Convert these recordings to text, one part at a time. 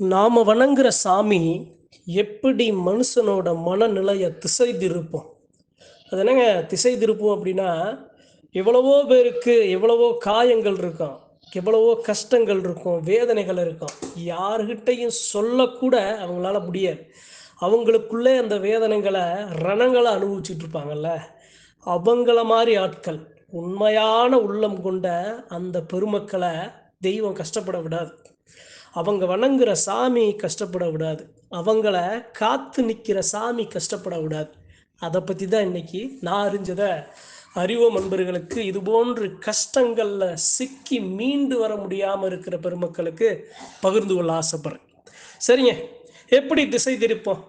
நாம் வணங்குற சாமி எப்படி மனுஷனோட மனநிலையை திசை திருப்போம் அது என்னங்க திசை திருப்போம் அப்படின்னா எவ்வளவோ பேருக்கு எவ்வளவோ காயங்கள் இருக்கும் எவ்வளவோ கஷ்டங்கள் இருக்கும் வேதனைகள் இருக்கும். யாருக்கிட்டையும் சொல்லக்கூட அவங்களால முடியாது. அவங்களுக்குள்ளே அந்த வேதனைகளை ரணங்களை அனுபவிச்சுட்டு இருப்பாங்கல்ல. அவங்கள மாதிரி ஆட்கள் உண்மையான உள்ளம் கொண்ட அந்த பெருமக்களை தெய்வம் கஷ்டப்பட விடாது. அவங்க வணங்குற சாமி கஷ்டப்பட விடாது அவங்கள காத்து நிற்கிற சாமி கஷ்டப்பட விடாது அதை பற்றி தான் இன்னைக்கு நான் அறிஞ்சதை அறிவோம் அன்பர்களுக்கு இது போன்று கஷ்டங்களில் சிக்கி மீண்டு வர முடியாமல் இருக்கிற பெருமக்களுக்கு பகிர்ந்து கொள்ள ஆசைப்படுறேன். சரிங்க எப்படி திசை திருப்போம்?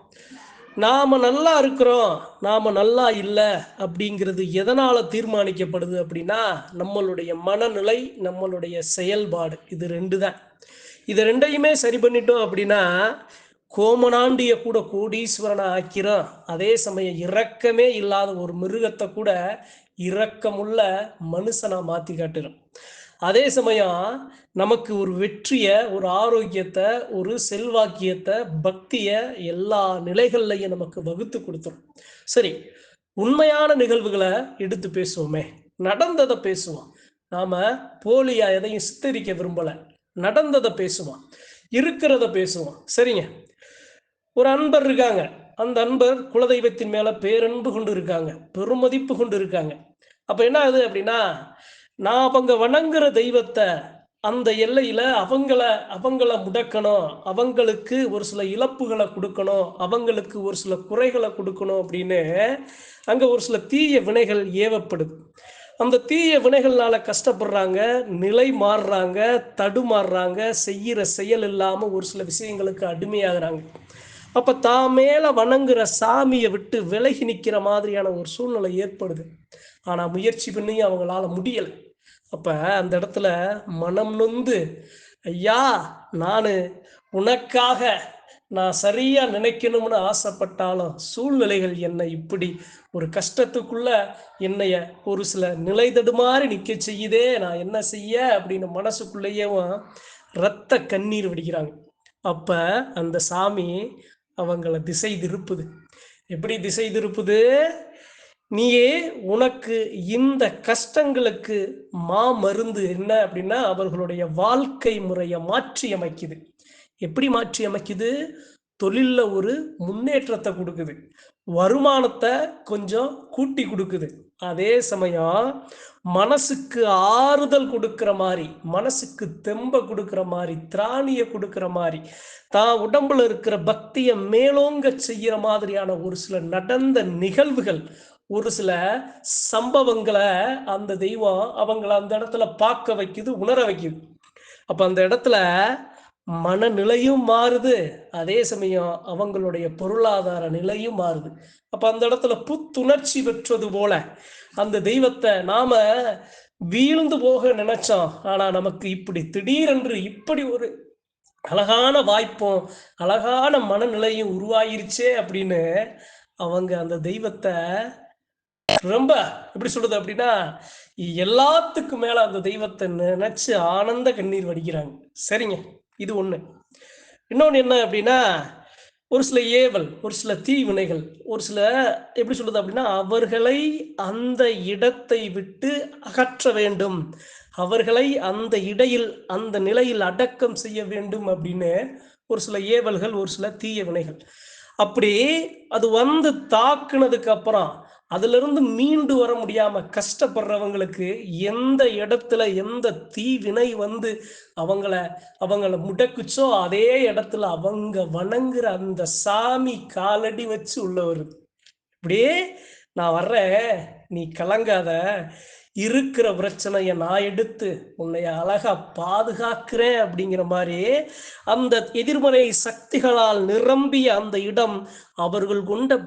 நாம் நல்லா இருக்கிறோம் நாம் நல்லா இல்லை அப்படிங்கிறது எதனால் தீர்மானிக்கப்படுது அப்படின்னா நம்மளுடைய மனநிலை நம்மளுடைய செயல்பாடு இது ரெண்டு தான் இது ரெண்டையுமே சரி பண்ணிட்டோம் அப்படின்னா கோமனாண்டிய கூட கோடீஸ்வரனை ஆக்கிறோம் அதே சமயம் இரக்கமே இல்லாத ஒரு மிருகத்தை கூட இரக்கமுள்ள மனுஷனா மாற்றி காட்டுறோம் அதே சமயம் நமக்கு ஒரு வெற்றியை ஒரு ஆரோக்கியத்தை ஒரு செல்வாக்கியத்தை பக்தியை எல்லா நிலைகள்லையும் நமக்கு வகுத்து கொடுத்துரும். சரி உண்மையான நிகழ்வுகளை எடுத்து பேசுவோமே. நடந்ததை பேசுவோம். நாம போலியா எதையும் சித்தரிக்க விரும்பலை. நடந்ததை பேசுவோம் இருக்கிறத பேசுவோம் சரிங்க? ஒரு அன்பர் இருக்காங்க. அந்த அன்பர் குலதெய்வத்தின் மேல பேரன்பு கொண்டு இருக்காங்க பெருமதிப்பு கொண்டு இருக்காங்க. அப்ப என்ன ஆகுது அப்படின்னா நான் அவங்க வணங்குற தெய்வத்தை அந்த எல்லையில அவங்கள அவங்கள முடக்கணும் அவங்களுக்கு ஒரு சில இழப்புகளை கொடுக்கணும் அவங்களுக்கு ஒரு சில குறைகளை கொடுக்கணும் அப்படின்னு அங்க ஒரு சில தீய வினைகள் ஏவப்படுது. அந்த தீய வினைகள்னால கஷ்டப்படுறாங்க நிலை மாறுறாங்க தடுமாறுறாங்க செய்கிற செயல் இல்லாமல் ஒரு சில விஷயங்களுக்கு அடிமையாகிறாங்க. அப்போ தான் மேலே வணங்குற சாமியை விட்டு விலகி நிற்கிற மாதிரியான ஒரு சூழ்நிலை ஏற்படுது. ஆனால் முயற்சி பண்ணியும் அவங்களால முடியலை. அப்போ அந்த இடத்துல மனம் நொந்து ஐயா நான் உனக்காக நான் சரியா நினைக்கணும்னு ஆசைப்பட்டாலும் சூழ்நிலைகள் என்னை இப்படி ஒரு கஷ்டத்துக்குள்ள என்னைய ஒரு சில நிலை தடுமாறி நிக்க செய்யுதே நான் என்ன செய்ய அப்படின்னு மனசுக்குள்ளேயும் ரத்த கண்ணீர் வடிக்கிறாங்க அப்ப அந்த சாமி அவங்கள திசை திருப்புது. எப்படி திசை திருப்புது? நீயே உனக்கு இந்த கஷ்டங்களுக்கு மா மருந்து என்ன அப்படின்னா அவர்களுடைய வாழ்க்கை முறையை மாற்றி அமைக்குது எப்படி மாற்றி அமைக்குது? தொழிலில் ஒரு முன்னேற்றத்தை கொடுக்குது. வருமானத்தை கொஞ்சம் கூட்டி கொடுக்குது. அதே சமயம் மனசுக்கு ஆறுதல் கொடுக்குற மாதிரி மனசுக்கு தெம்ப கொடுக்குற மாதிரி திராணியை கொடுக்குற மாதிரி தான் உடம்புல இருக்கிற பக்தியை மேலோங்க செய்கிற மாதிரியான ஒரு சில நடந்த நிகழ்வுகள் ஒரு சில சம்பவங்களை அந்த தெய்வம் அவங்கள அந்த இடத்துல பார்க்க வைக்குது உணர வைக்குது. அப்போ அந்த இடத்துல மனநிலையும் மாறுது. அதே சமயம் அவங்களுடைய பொருளாதார நிலையும் மாறுது. அப்ப அந்த இடத்துல புத்துணர்ச்சி பெற்றது போல அந்த தெய்வத்தை நாம வீழ்ந்து போக நினைச்சோம். ஆனா நமக்கு இப்படி திடீரென்று இப்படி ஒரு அழகான வாய்ப்பும் அழகான மனநிலையும் உருவாயிருச்சே அப்படின்னு அவங்க அந்த தெய்வத்தை ரொம்ப எப்படி சொல்றது அப்படின்னா எல்லாத்துக்கும் மேல அந்த தெய்வத்தை நினைச்சு ஆனந்த கண்ணீர் வடிக்கிறாங்க. சரிங்க. இது ஒன்று இன்னொன்று என்ன அப்படின்னா ஒரு சில ஏவல் ஒரு சில தீவினைகள் ஒரு சில எப்படி சொல்றது அப்படின்னா அவர்களை அந்த இடத்தை விட்டு அகற்ற வேண்டும். அவர்களை அந்த இடையில் அந்த நிலையில் அடக்கம் செய்ய வேண்டும் அப்படின்னு ஒரு சில ஏவல்கள் ஒரு சில தீய வினைகள் அப்படி அது வந்து தாக்குனதுக்கு அப்புறம் அதுல இருந்து மீண்டு வர முடியாம கஷ்டப்படுறவங்களுக்கு எந்த இடத்துல எந்த தீவினை வந்து அவங்கள அவங்கள முடக்குச்சோ அதே இடத்துல அவங்க வணங்குற அந்த சாமி காலடி வச்சு உள்ள வருது இப்படியே நான் வர்றேன் நீ கலங்காத இருக்கிற பிரச்சனையை நான் எடுத்து உன்னை அழகா பாதுகாக்கிறேன் அப்படிங்கிற மாதிரி அந்த எதிர்மறை சக்திகளால் நிரம்பிய அந்த இடம் அவர்கள் கொண்ட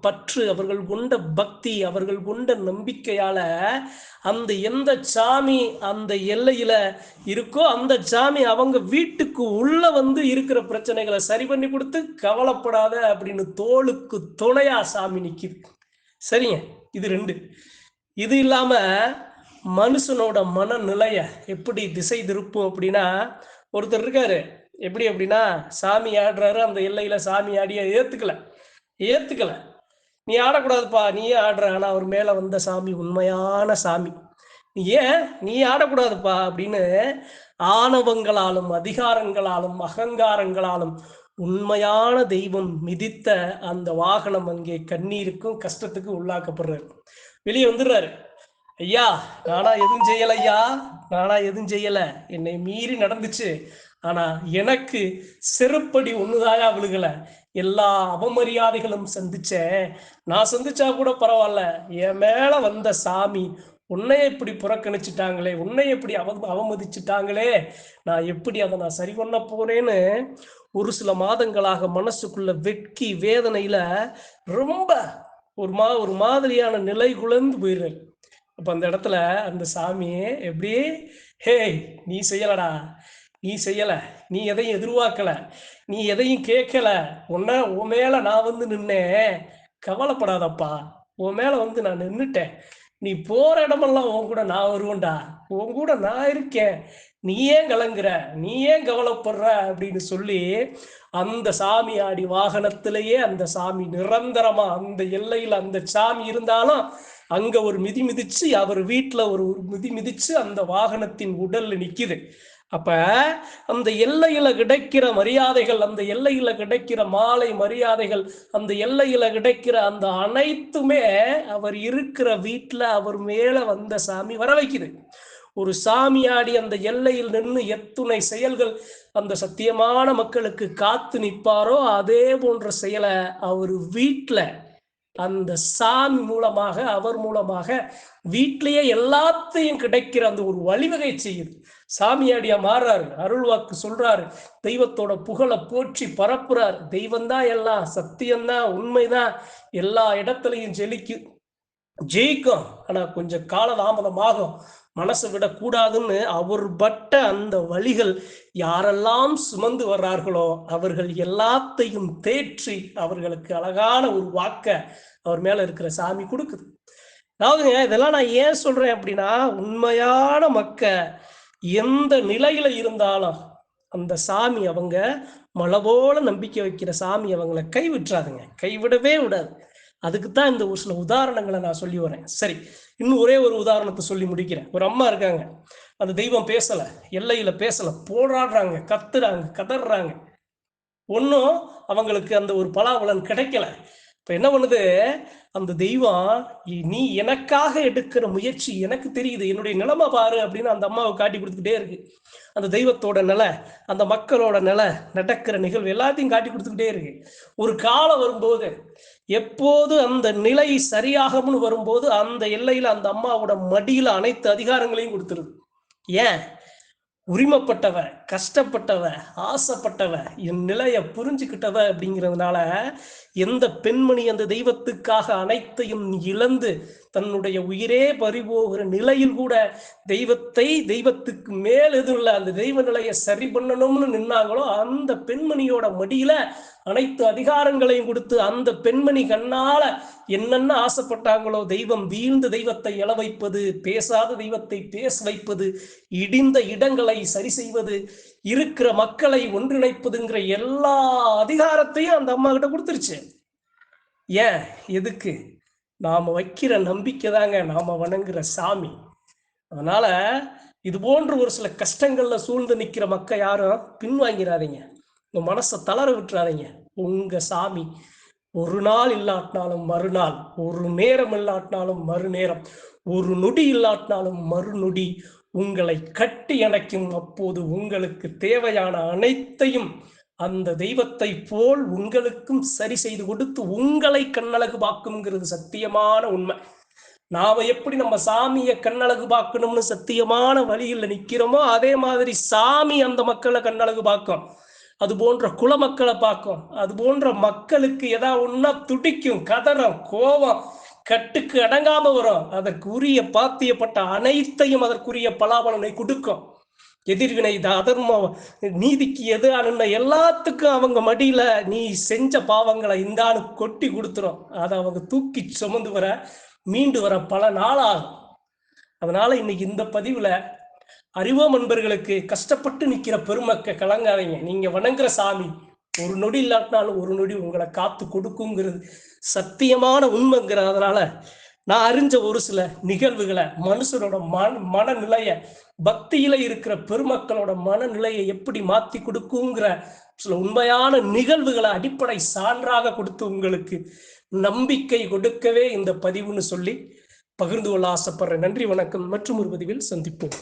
பற்று அவர்கள் கொண்ட பக்தி அவர்கள் கொண்ட நம்பிக்கையால அந்த எந்த சாமி அந்த எல்லையில இருக்கோ அந்த சாமி அவங்க வீட்டுக்கு உள்ள வந்து இருக்கிற பிரச்சனைகளை சரி பண்ணி கொடுத்து கவலைப்படாத அப்படின்னு தோளுக்கு துணையா சாமி நிக்குது. சரிங்க? இது ரெண்டு. இது இல்லாம மனுஷனோட மனநிலைய எப்படி திசை திருப்பும் அப்படின்னா ஒருத்தர் இருக்காரு. எப்படி அப்படின்னா சாமி ஆடுறாரு அந்த எல்லையில சாமி ஆடிய ஏத்துக்கல. ஏத்துக்கல. நீ ஆடக்கூடாதுப்பா நீயே ஆடுற ஆனா அவர் மேல வந்த சாமி உண்மையான சாமி. நீ ஏன் நீ ஆடக்கூடாதுப்பா அப்படின்னு ஆணவங்களாலும் அதிகாரங்களாலும் அகங்காரங்களாலும் உண்மையான தெய்வம் மிதித்த அந்த வாகனம் அங்கே கண்ணீருக்கும் கஷ்டத்துக்கும் உள்ளாக்கப்படுறாரு. வெளியே வந்துடுறாரு. ஐயா நானா எதுவும் செய்யல ஐயா. நானா எதுவும் செய்யல. என்னை மீறி நடந்துச்சு. ஆனா எனக்கு செருப்படி ஒண்ணுதாயா விழுகல. எல்லா அவமரியாதைகளும் சந்திச்சேன் நான் சந்திச்சா கூட பரவாயில்ல. என் மேல வந்த சாமி உன்னைய இப்படி புறக்கணிச்சிட்டாங்களே உன்னை எப்படி அவ அவமதிச்சிட்டாங்களே. நான் எப்படி அதை நான் சரி பண்ண போறேன்னு ஒரு சில மாதங்களாக மனசுக்குள்ள வெட்கி வேதனையில ரொம்ப ஒரு மா ஒரு மாதிரியான நிலை குழந்து போயிடுறாரு அப்ப அந்த இடத்துல அந்த சாமியே எப்படி ஹே நீ செய்யலடா. நீ செய்யல. நீ எதையும் எதிர்பார்க்கல. நீ எதையும் கேட்கல. உன்ன உன் மேல நான் வந்து நின்னேன். கவலைப்படாதப்பா. உன் மேல வந்து நான் நின்னுட்டேன். நீ போற இடமெல்லாம் உன் கூட நான் வருவேன்டா. உன் கூட நான் இருக்கேன். நீ ஏன் கலங்குற நீ ஏன் கவலைப்படுற அப்படின்னு சொல்லி அந்த சாமி ஆடி வாகனத்திலேயே அந்த சாமி நிரந்தரமா அந்த எல்லையில அந்த சாமி இருந்தாலும் அங்க ஒரு மிதி மிதிச்சு அவர் வீட்டுல ஒரு மிதி மிதிச்சு அந்த வாகனத்தின் உடல்ல நிக்குது. அப்ப அந்த எல்லையில கிடைக்கிற மரியாதைகள் அந்த எல்லையில கிடைக்கிற மாலை மரியாதைகள் அந்த எல்லையில கிடைக்கிற அந்த அனைத்துமே அவர் இருக்கிற வீட்டுல அவர் மேல வந்த சாமி வர வைக்குது. ஒரு சாமியாடி அந்த எல்லையில் நின்று எத்துணை செயல்கள் அந்த சத்தியமான மக்களுக்கு காத்து நிற்பாரோ அதே போன்ற செயலை அவர் வீட்டில் அந்த சாமி மூலமாக அவர் மூலமாக வீட்டிலேயே எல்லாத்தையும் கிடைக்கிற அந்த ஒரு வழிவகை செய்யுது. சாமியாடியா மாறுறாரு அருள்வாக்கு சொல்றாரு தெய்வத்தோட புகழை போற்றி பரப்புறாரு. தெய்வம்தான் எல்லாம் சத்தியம்தான் உண்மைதான் எல்லா இடத்துலையும் ஜெலிக்கும். ஜெயிக்கும். ஆனா கொஞ்சம் காலதாமதமாகும். மனசை விடக்கூடாதுன்னு அவர் பட்ட அந்த வழிகள் யாரெல்லாம் சுமந்து வர்றார்களோ அவர்கள் எல்லாத்தையும் தேற்றி அவர்களுக்கு அழகான ஒரு வாக்க அவர் மேல இருக்கிற சாமி கொடுக்குது. அதாவதுங்க இதெல்லாம் நான் ஏன் சொல்றேன் அப்படின்னா உண்மையான மக்க எந்த நிலையில இருந்தாலும் அந்த சாமி அவங்க மலபோல நம்பிக்கை வைக்கிற சாமி அவங்கள கைவிட்டுறாதுங்க. கைவிடவே விடாது. அதுக்கு தான் இந்த ஒரு சில உதாரணங்களை நான் சொல்லி வரேன். சரி இன்னும் ஒரே ஒரு உதாரணத்தை சொல்லி முடிக்கிறேன். ஒரு அம்மா இருக்காங்க. அந்த தெய்வம் பேசலை. எல்லையில் பேசலை. போராடுறாங்க கத்துறாங்க கதறாங்க ஒன்றும் அவங்களுக்கு அந்த ஒரு பலாபலன் கிடைக்கல. இப்ப என்ன பண்ணுது? அந்த தெய்வம் நீ எனக்காக எடுக்கிற முயற்சி எனக்கு தெரியுது. என்னுடைய நிலைமை பாரு அப்படின்னு அந்த அம்மாவை காட்டி கொடுத்துக்கிட்டே இருக்கு. அந்த தெய்வத்தோட நிலை அந்த மக்களோட நிலை நடக்கிற நிகழ்வு எல்லாத்தையும் காட்டி கொடுத்துக்கிட்டே இருக்கு. ஒரு காலம் வரும்போது எப்போது அந்த நிலை சரியாகும்னு வரும்போது அந்த எல்லையில அந்த அம்மாவோட மடியில அனைத்து அதிகாரங்களையும் கொடுத்துருது. ஏன்? உரிமைப்பட்டவ கஷ்டப்பட்டவ ஆசைப்பட்டவ என் நிலையை புரிஞ்சுக்கிட்டவ அப்படிங்கிறதுனால எந்த பெண்மணி அந்த தெய்வத்துக்காக அனைத்தையும் இழந்து தன்னுடைய உயிரே பறிபோகிற நிலையில் கூட தெய்வத்தை தெய்வத்துக்கு மேல் எதுவும் இல்லை அந்த தெய்வ நிலையை சரி பண்ணணும்னு நின்னாங்களோ அந்த பெண்மணியோட மடியில அனைத்து அதிகாரங்களையும் கொடுத்து அந்த பெண்மணி கண்ணால என்னென்ன ஆசைப்பட்டாங்களோ தெய்வம் வீழ்ந்த தெய்வத்தை எழ வைப்பது பேசாத தெய்வத்தை பேச வைப்பது இடிந்த இடங்களை சரி செய்வது இருக்கிற மக்களை ஒன்றிணைப்பதுங்கிற எல்லா அதிகாரத்தையும் அந்த அம்மா கிட்ட கொடுத்துருச்சு. ஏன்? எதுக்கு? நாம வைக்கிற நம்பிக்கை தாங்க நாம வணங்குற சாமி. அதனால இது போன்ற ஒரு சில கஷ்டங்கள்ல சூழ்ந்து நிற்கிற மக்கள் யாரும் பின்வாங்கிறாதீங்க. உங்க மனசை தளர விட்டுறாதீங்க. உங்க சாமி ஒரு நாள் இல்லாட்டினாலும் மறுநாள் ஒரு நேரம் இல்லாட்டினாலும் மறுநேரம் ஒரு நொடி இல்லாட்டினாலும் மறுநொடி உங்களை கட்டி அணைக்கும். அப்போது உங்களுக்கு தேவையான அனைத்தையும் அந்த தெய்வத்தை போல் உங்களுக்கும் சரி செய்து கொடுத்து உங்களை கண்ணழகு பார்க்குங்கிறது சத்தியமான உண்மை. நாம எப்படி நம்ம சாமியை கண்ணழகு பார்க்கணும்னு சத்தியமான வழியில் நிக்கிறோமோ அதே மாதிரி சாமி அந்த மக்களை கண்ணழகு பார்க்கும் அது போன்ற குல மக்களை பார்க்கும். அது போன்ற மக்களுக்கு எதா ஒன்றா துடிக்கும் கதறம் கோபம் கட்டுக்கு அடங்காம வரும். அதற்குரிய பாத்தியப்பட்ட அனைத்தையும் அதற்குரிய பலாபலனை கொடுக்கும். எதிர்வினை இது அதர்மம் நீதிக்கு எது அணுன எல்லாத்துக்கும் அவங்க மடியில நீ செஞ்ச பாவங்களை இந்தானு கொட்டி கொடுத்துரும். அதை அவங்க தூக்கி சுமந்து வர மீண்டு வர பல நாள் ஆகும் அதனால இன்னைக்கு இந்த பதிவுல அறிவோம் அன்பர்களுக்கு கஷ்டப்பட்டு நிக்கிற பெருமக்க கலங்காதீங்க. நீங்க வணங்குற சாமி ஒரு நொடி இல்லாட்டினாலும் ஒரு நொடி உங்களை காத்து கொடுக்குங்கிறது சத்தியமான உண்மைங்கிறதுனால நான் அறிஞ்ச ஒரு சில நிகழ்வுகளை மனுஷனோட மன மனநிலைய பக்தியில இருக்கிற பெருமக்களோட மனநிலையை எப்படி மாத்தி கொடுக்குங்கிற சில உண்மையான நிகழ்வுகளை அடிப்படை சான்றாக கொடுத்து உங்களுக்கு நம்பிக்கை கொடுக்கவே இந்த பதிவுன்னு சொல்லி பகிர்ந்து கொள்ள ஆசைப்படுறேன். நன்றி வணக்கம். மற்றும் ஒரு பதிவில் சந்திப்போம்.